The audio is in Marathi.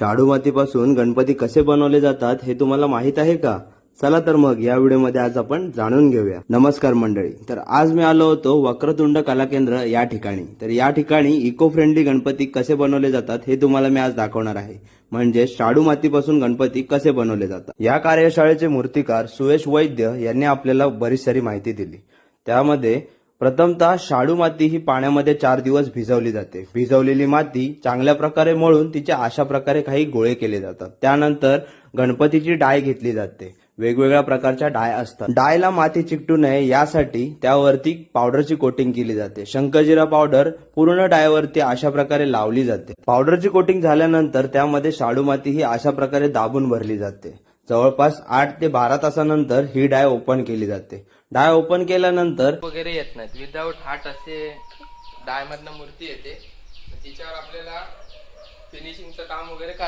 शाडू मातीपासून गणपती कसे बनवले जातात हे तुम्हाला माहीत आहे का? चला तर मग या व्हिडिओमध्ये आज आपण जाणून घेऊया. नमस्कार मंडळी. तर आज मी आलो होतो वक्रतुंड कला केंद्र या ठिकाणी. तर या ठिकाणी इको फ्रेंडली गणपती कसे बनवले जातात हे तुम्हाला मी आज दाखवणार आहे. म्हणजे शाडू मातीपासून गणपती कसे बनवले जातात. या कार्यशाळेचे मूर्तिकार सुयश वैद्य यांनी आपल्याला बरीच सारी माहिती दिली. त्यामध्ये प्रथमतः शाडू माती ही पाण्यामध्ये चार दिवस भिजवली जाते. भिजवलेली माती चांगल्या प्रकारे मळून तिचे अशा प्रकारे काही गोळे केले जातात. त्यानंतर गणपतीची डाय घेतली जाते. वेगवेगळ्या प्रकारच्या डाय असतात. डायला माती चिकटू नये यासाठी त्यावरती पावडरची कोटिंग केली जाते. शंकरजिरा पावडर पूर्ण डायवरती अशा प्रकारे लावली जाते. पावडरची कोटिंग झाल्यानंतर त्यामध्ये शाडू माती ही अशा प्रकारे दाबून भरली जाते. जवळपास आठ ते बारा तासानंतर ही डाय ओपन केली जाते. डाय ओपन केल्यानंतर वगैरे येत नाहीत. विदाऊट हार्ट असे डाय डायमधनं मूर्ती येते. तिच्यावर आपल्याला फिनिशिंगचं काम वगैरे